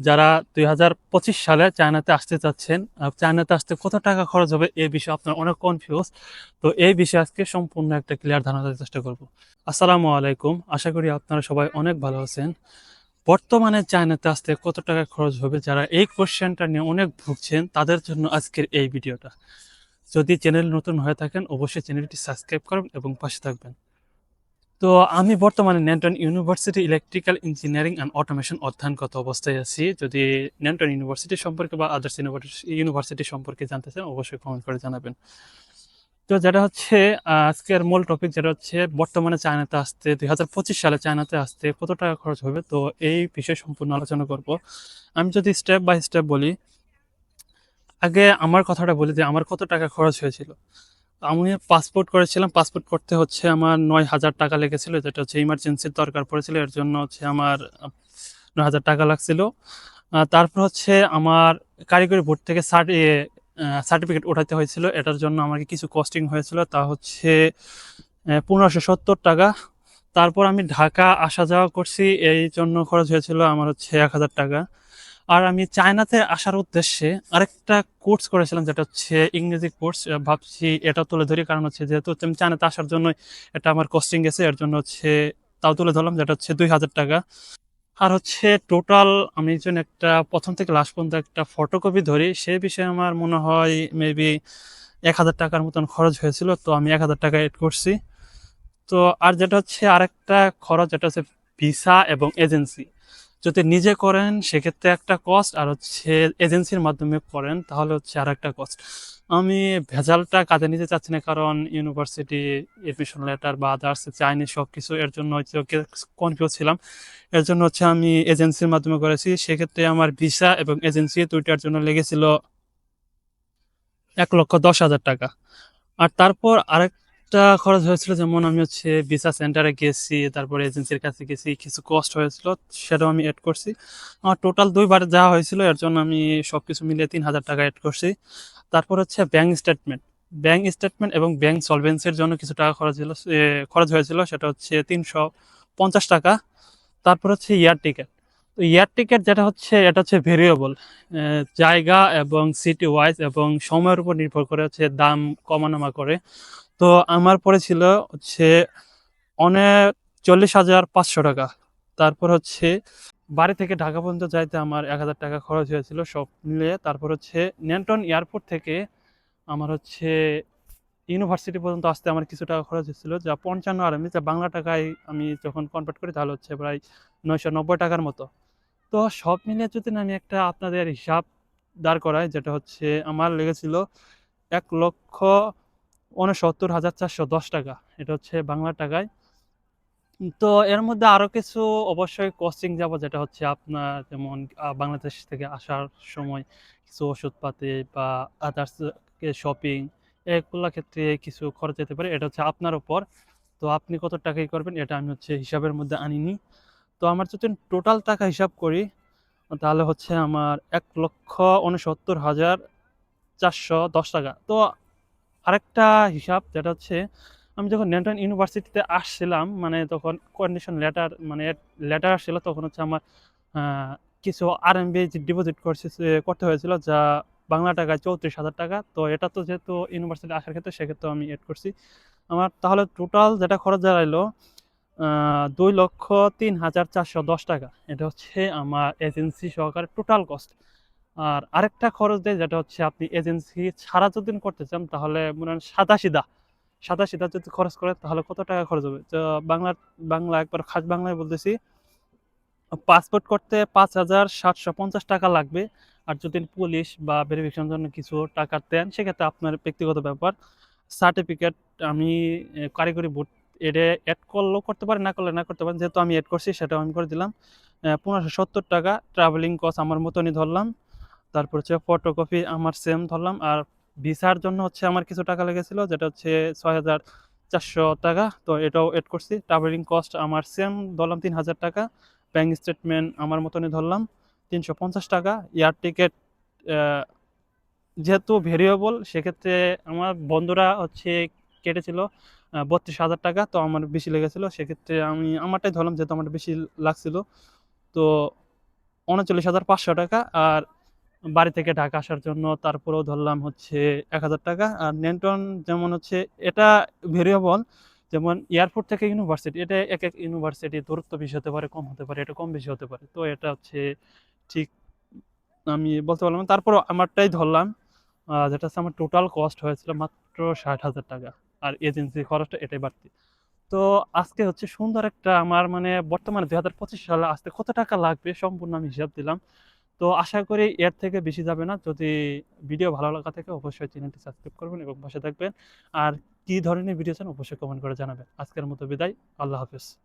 যারা দুই হাজার পঁচিশ সালে চায়নাতে আসতে চাচ্ছেন চায়নাতে আসতে কত টাকা খরচ হবে এই বিষয়ে আপনার অনেক কনফিউজ তো এই বিষয়ে আজকে সম্পূর্ণ একটা ক্লিয়ার ধারণা দেওয়ার চেষ্টা করব। আসসালামু আলাইকুম। আশা করি আপনারা সবাই অনেক ভালো আছেন। বর্তমানে চায়নাতে আসতে কত টাকা খরচ হবে যারা এই কোশ্চেনটা নিয়ে অনেক ভুগছেন, তাদের জন্য আজকের এই ভিডিওটা। যদি চ্যানেল নতুন হয়ে থাকেন, অবশ্যই চ্যানেলটি সাবস্ক্রাইব করবেন এবং পাশে থাকবেন। তো আমি বর্তমানে Nantong university electrical engineering and automation অধ্যয়নগত অবস্থায় আছি। যদি ন্যান্টন ইউনিভার্সিটি সম্পর্কে বা আদার্স ইউনিভার্সিটি সম্পর্কে জানতে চান, অবশ্যই কমেন্ট করে জানাবেন। তো যেটা হচ্ছে, আজকের মূল টপিক যেটা হচ্ছে, বর্তমানে চায়নাতে আসতে, দুই হাজার পঁচিশ সালে চায়নাতে আসতে কত টাকা খরচ হবে? তো এই বিষয়ে সম্পূর্ণ আলোচনা করব। আমি যদি স্টেপ বাই স্টেপ বলি, আগে আমার কথাটা বলি যে আমার কত টাকা খরচ হয়েছিল। আমি পাসপোর্ট করেছিলাম পাসপোর্ট করতে হচ্ছে আমার নয় হাজার টাকা লেগেছিল, যেটা হচ্ছে ইমার্জেন্সির দরকার পড়েছিল, এর জন্য হচ্ছে আমার নয় হাজার টাকা লাগছিল। তারপর হচ্ছে আমার কারিগরি বোর্ড থেকে সার্টিফিকেট ওঠাতে হয়েছিল, এটার জন্য আমাকে কিছু কস্টিং হয়েছিল, তা হচ্ছে পনেরোশো সত্তর টাকা। তারপর আমি ঢাকা আসা যাওয়া করছি, এই জন্য খরচ হয়েছিল আমার হচ্ছে এক হাজার টাকা। আর আমি চায়নাতে আসার উদ্দেশ্যে আরেকটা কোর্স করেছিলাম, যেটা হচ্ছে ইংরেজি কোর্স। ভাবছি এটা তুলে ধরি, কারণ হচ্ছে যেহেতু আমি চায়নাতে আসার জন্য এটা আমার কস্টিং গেছে, এর জন্য হচ্ছে তাও তুলে ধরলাম, যেটা হচ্ছে দুই হাজার টাকা। আর হচ্ছে টোটাল আমি যেন একটা প্রথম থেকে লাস্ট পর্যন্ত একটা ফটোকপি ধরি, সে বিষয়ে আমার মনে হয় মেবি এক হাজার টাকার মতন খরচ হয়েছিল, তো আমি এক হাজার টাকা এড করছি। তো আর যেটা হচ্ছে আরেকটা খরচ, যেটা হচ্ছে ভিসা এবং এজেন্সি যদি নিজে করেন, সেক্ষেত্রে একটা কস্ট আর হচ্ছে এজেন্সির মাধ্যমে করেন, তাহলে হচ্ছে আর একটা কস্ট আমি ভেজালটা কাজে নিতে চাচ্ছি না, কারণ ইউনিভার্সিটি এডমিশন লেটার বা আদার্স চাইনি সব কিছু এর জন্য হচ্ছে কনফিউজ ছিলাম। এর জন্য হচ্ছে আমি এজেন্সির মাধ্যমে করেছি। সেক্ষেত্রে আমার ভিসা এবং এজেন্সি দুইটার জন্য লেগেছিল এক লক্ষ দশ হাজার টাকা। আর তারপর আরেকটা খরচ হয়েছিল, যেমন আমি হচ্ছে ভিসা সেন্টারে গেছি, তারপরে এজেন্সির কাছে গেছি, কিছু কস্ট হয়েছিল, সেটাও আমি অ্যাড করছি। আমার টোটাল দুইবার যাওয়া হয়েছিল, এর জন্য আমি সব কিছু মিলিয়ে তিন হাজার টাকা অ্যাড করছি। তারপর হচ্ছে ব্যাংক স্টেটমেন্ট ব্যাংক স্টেটমেন্ট এবং ব্যাংক সলভেন্সির জন্য কিছু টাকা খরচ ছিল খরচ হয়েছিল, সেটা হচ্ছে তিনশো পঞ্চাশ টাকা। তারপর হচ্ছে এয়ার টিকেট তো এয়ার টিকেট যেটা হচ্ছে, এটা হচ্ছে ভেরিয়েবল জায়গা এবং সিটি ওয়াইজ এবং সময়ের উপর নির্ভর করে হচ্ছে দাম কমানামা করে। তো আমার পড়েছিল হচ্ছে অনেক চল্লিশ হাজার পাঁচশো টাকা। তারপর হচ্ছে বাড়ি থেকে ঢাকা পর্যন্ত যাইতে আমার এক হাজার টাকা খরচ হয়েছিল সব মিলিয়ে। তারপর হচ্ছে ন্যান্টন এয়ারপোর্ট থেকে আমার হচ্ছে ইউনিভার্সিটি পর্যন্ত আসতে আমার কিছু টাকা খরচ হয়েছিল, যা পঞ্চান্ন আর আমি, যা বাংলা টাকায় আমি যখন কনভার্ট করি তাহলে হচ্ছে প্রায় নয়শো নব্বই টাকার মতো। তো সব মিলিয়ে যদি না আমি একটা আপনাদের হিসাব দাঁড় করাই, যেটা হচ্ছে আমার লেগেছিল এক লক্ষ উনসত্তর হাজার চারশো দশ টাকা। এটা হচ্ছে বাংলা টাকায়। তো এর মধ্যে আরও কিছু অবশ্যই কস্টিং যাব, যেটা হচ্ছে আপনার যেমন বাংলাদেশ থেকে আসার সময় কিছু ওষুধপাতি বা আদার্স শপিং এগুলা ক্ষেত্রে কিছু খরচ যেতে পারে। এটা হচ্ছে আপনার ওপর তো আপনি কত টাকাই করবেন, এটা আমি হচ্ছে হিসাবের মধ্যে আনিনি। তো আমার যদি টোটাল টাকা হিসাব করি, তাহলে হচ্ছে আমার এক লক্ষ উনসত্তর হাজার চারশো দশ টাকা। তো আরেকটা হিসাব, যেটা হচ্ছে, আমি যখন ন্যান্টন ইউনিভার্সিটিতে আসছিলাম মানে তখন কন্ডিশন লেটার মানে লেটার আসছিল, তখন হচ্ছে আমার কিছু আরএমবি ডিপোজিট করছে করতে হয়েছিল, যা বাংলা টাকায় চৌত্রিশ হাজার টাকা। তো এটা তো যেহেতু ইউনিভার্সিটি আসার ক্ষেত্রে, সেক্ষেত্রে আমি এড করছি। আমার তাহলে টোটাল যেটা খরচ দাঁড়াইলো দুই লক্ষ তিন হাজার চারশো দশ টাকা। এটা হচ্ছে আমার এজেন্সি সহকারে টোটাল কস্ট আর আরেকটা খরচ দেয় যেটা হচ্ছে আপনি এজেন্সি ছাড়া যদি করতে চান, তাহলে মনে হয় সাদা সিধা। যদি খরচ করে তাহলে কত টাকা খরচ হবে? তো বাংলার, বাংলা একবার খাস বাংলায় বলতেছি পাসপোর্ট করতে পাঁচ হাজার সাতশো পঞ্চাশ টাকা লাগবে। আর যদি পুলিশ বা ভেরিফিকেশন জন্য কিছু টাকা দেন, সেক্ষেত্রে আপনার ব্যক্তিগত ব্যাপার। সার্টিফিকেট আমি কারিগরি বোর্ড এডে অ্যাড করলেও করতে পারি, না করলে না করতে পারেন যেহেতু আমি অ্যাড করছি, সেটাও আমি করে দিলাম। পনেরোশো সত্তর টাকা ট্রাভেলিং কস্ট আমার মতনই ধরলাম। তারপর হচ্ছে ফটোকপি আমার সেম ধরলাম। আর ভিসার জন্য হচ্ছে আমার কিছু টাকা লেগেছিল, যেটা হচ্ছে ছয় হাজার চারশো টাকা। তো এটাও এড করছি। ট্রাভেলিং কস্ট আমার সেম ধরলাম তিন হাজার টাকা। ব্যাঙ্ক স্টেটমেন্ট আমার মতনই ধরলাম, তিনশো পঞ্চাশ টাকা। এয়ার টিকিট যেহেতু ভেরিয়েবল সেক্ষেত্রে আমার বন্ধুরা হচ্ছে কেটেছিল বত্রিশ হাজার টাকা। তো আমার বেশি লেগেছিলো, সেক্ষেত্রে আমি, আমারটাই ধরলাম যেহেতু আমার বেশি লাগছিল। তো উনচল্লিশ হাজার পাঁচশো টাকা। আর বাড়ি থেকে ঢাকা আসার জন্য তারপরেও ধরলাম হচ্ছে এক হাজার টাকা। আর নেন্টন যেমন হচ্ছে এটা ভেরিয়েবল যেমন এয়ারপোর্ট থেকে ইউনিভার্সিটি এটা এক এক ইউনিভার্সিটি দূরত্ব বেশি হতে পারে, কম হতে পারে, এটা কম বেশি হতে পারে। তো এটা হচ্ছে ঠিক আমি বলতে পারলাম। তারপর আমারটাই ধরলাম যেটা হচ্ছে আমার টোটাল কস্ট হয়েছিল মাত্র ষাট হাজার টাকা। আর এজেন্সি খরচটা এটাই বাড়তি। তো আজকে হচ্ছে সুন্দর একটা আমার মানে বর্তমানে দুই হাজার পঁচিশ সালে আসতে কত টাকা লাগবে সম্পূর্ণ আমি হিসাব দিলাম। তো আশা করি এর থেকে বেশি যাবে না। যদি ভিডিও ভালো লাগা থাকে, অবশ্যই চ্যানেলটি সাবস্ক্রাইব করবেন এবং পাশে থাকবেন। আর কি ধরনের ভিডিও চান, অবশ্যই কমেন্ট করে জানাবেন। আজকের মতো বিদায়। আল্লাহ হাফেজ।